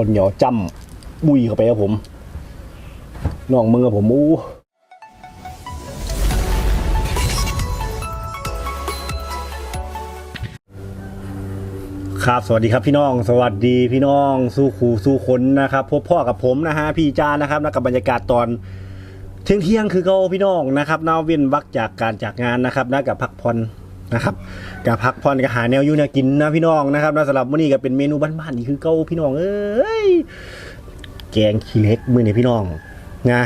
คนเหนียวจ้ำบุยเข้าไปครับผมน้องมึงกับผมอู้ครับสวัสดีครับพี่น้อง สวัสดีพี่น้องสู้ครูสู้คนนะครับพบพ่อกับผมนะฮะพี่จานนะครับแล้วกับบรรยากาศตอนเที่ยงเที่ยงคือเขาพี่น้องนะครับนาเว้นวักจากการจากงานนะครับนะกับพักผ่อน นะครับกับพักผ่อนกับหาแนวอยูแนวกินนะพี่น้องนะครับนะสำหรับมื้อนี้ก็เป็นเมนูบ้านๆนี่คือเก้าพี่น้องเอ้ยแกงขี้เล็กมื้อนี้พี่น้องนะ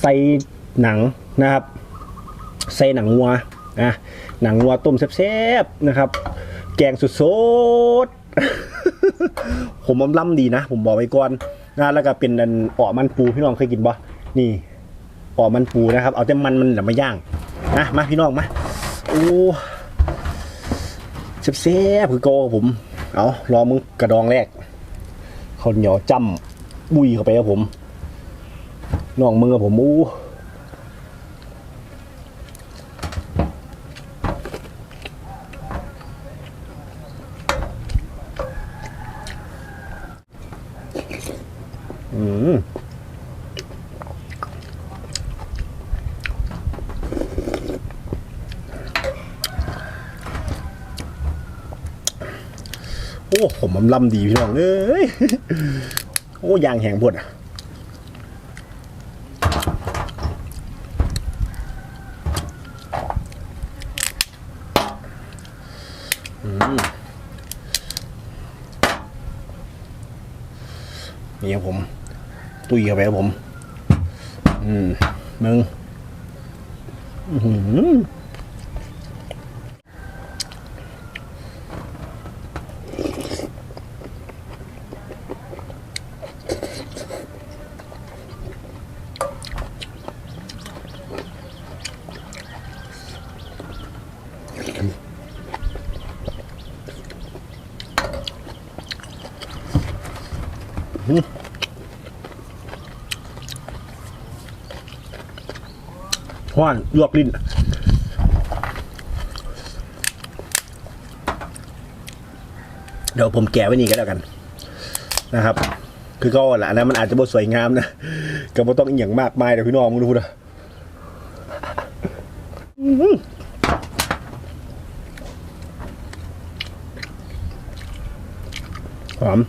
ใส่หนังนะครับ ใส่หนังวัวนะหนังวัวต้มแซ่บๆนะครับ แกงสุดๆผมอมล่ำดีนะ ผมบอกไว้ก่อนนะแล้วก็เป็นอันเปาะมันปูพี่น้องเคยกินบ่นี่เปาะมันปูนะครับ เอาแต่มันมันอย่ามาย่างนะมาพี่น้องมา โอ้เซ่บๆคือโกผม เอารอมึงกระดองแรกคนเหนียวจ้ำบุยเข้าไปครับผมน้องมึงกับผมอู้ โอ้ผมมันล่ำดีพี่น้องเอ้ยโอ้ยางแหงปวดอะอืมนี่ครับผม ตุยเข้าไปครับผม อืมมึง อื้อ ห้อนลวกลิ้นเดี๋ยวผมแกะไว้นี่ก็แล้วกัน นะครับ คือก็แหละนนั้นมันอาจจะบ่สวยงามนะก็บ่ต้องอีหยังมากมายเดี๋ยวพี่น้องมึงดูนะอื้อ หอม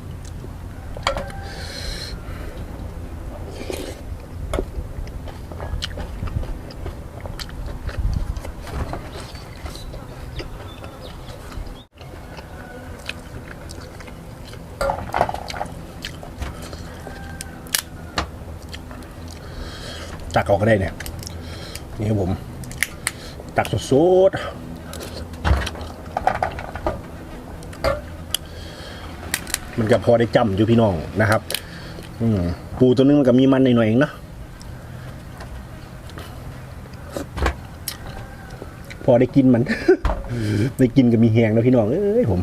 ตักออกก็ได้เนี่ยนี่ครับผม ตักสดๆ มันก็พอได้จำอยู่พี่น้องนะครับ อืมปูตัวนึงมันก็มีมันหน่อยๆเองนะพอได้กินมัน ได้กินก็มีแหงนะพี่น้องเอ้ยผม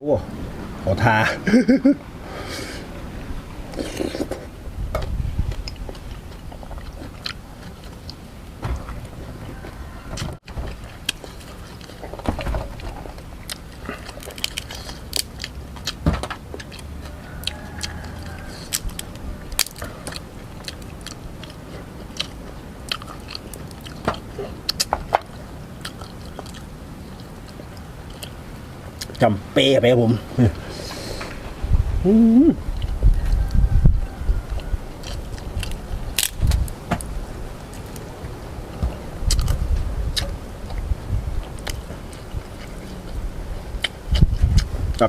โอ้ขอทา อ จำเป้ไปครับผม อา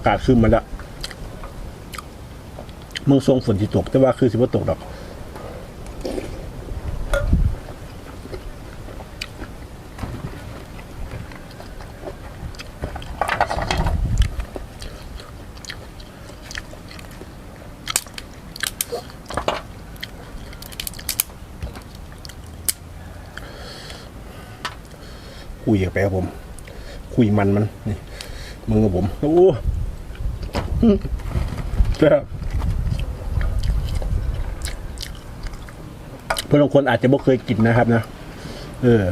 กาศขึ้นมาแล้วเมืองทรงฝนที่ตก แต่ว่าคือสิว่าตกดอก คุยกับไปครับผม คุยมันมันนี่มึงกับผมโอ้แซ่บเพื่อนบางคนอาจจะไม่เคยกินนะครับนะ เออ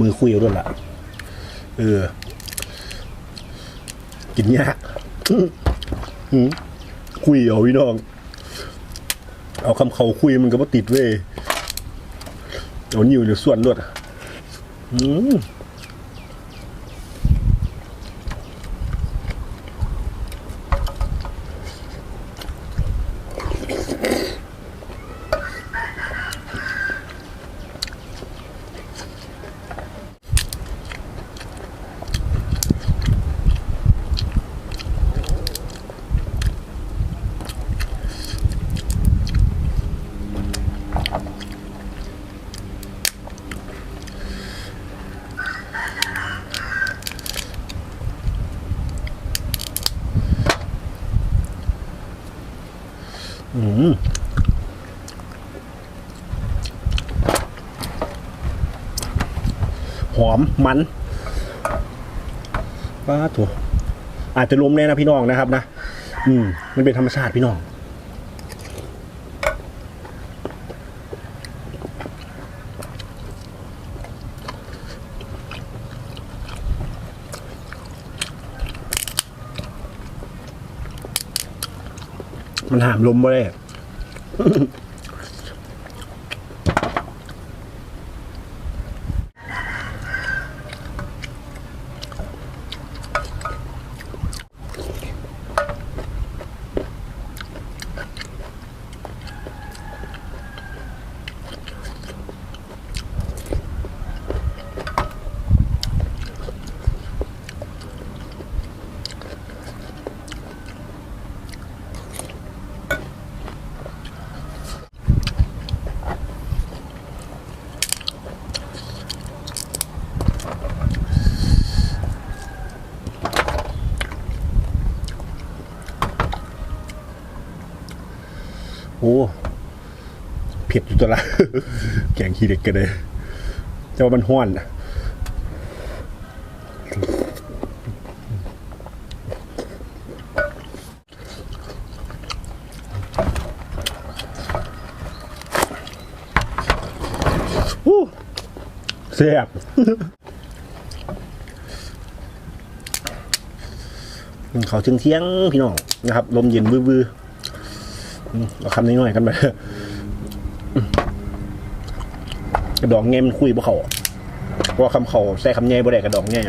มือคุยเอาด้วยล่ะ เออ กินยากคุยเอาพี่น้อง เอาคำเขาคุยมันก็บ่ติดเว้ยเอานิ้วเดี๋ยวส่วนรวดอืม อืมหอมมันป้าถั่วอาจจะล้มแน่นะพี่น้องนะครับนะ อืม มันเป็นธรรมชาติพี่น้อง มันหามลมมาเเผ็ดอยู่ตัวละแกงขี้เด็กกันเลยแต่ว่ามันห้อนนะโอ้แซ่บเขาเที่ยงเที่ยงพี่น้องนะครับ ลมเย็นวือๆอืม เราคำนี้หน่อยกันไปอืมกระดองแง่มันคุยบ่เขาว่าคำเขาใส่คำแง่บ่ได้กระดองแง่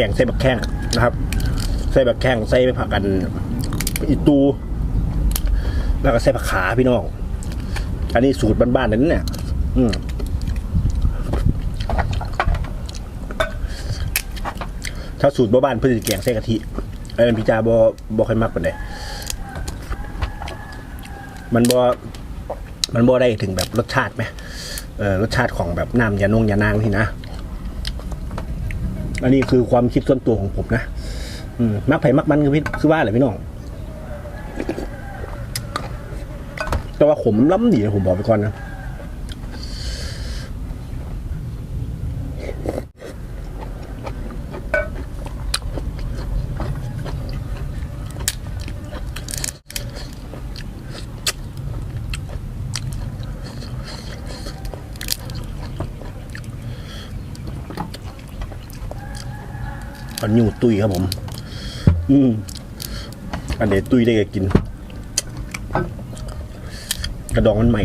แกงใส่บักแข้งนะครับ ใส่บักแข้งใส่ไปผักกันอีตู แล้วก็ใส่ผักขาพี่น้อง อันนี้สูตรบ้านๆนั้นเนี่ยอืมถ้าสูตรบ้านๆเพื่อจะแกงใส่กะทิไอ้นั่นพี่จาบ่บ่ค่อยมักปานใดมันบ่มันบ่ได้ถึงแบบรสชาติไหมเออรสชาติของแบบน้ำยานงยานางที่นะ อันนี้คือความคิดส่วนตัวของผมนะอืมมักไผ่มักมันคือพี่คือว่าอะไรพี่น้อง แต่ว่าขมล้ำดีนะผมบอกไปก่อนนะ อันยูตุยครับผม อืมอันเดยวตุยได้ก็กิน กระดองมันใหม่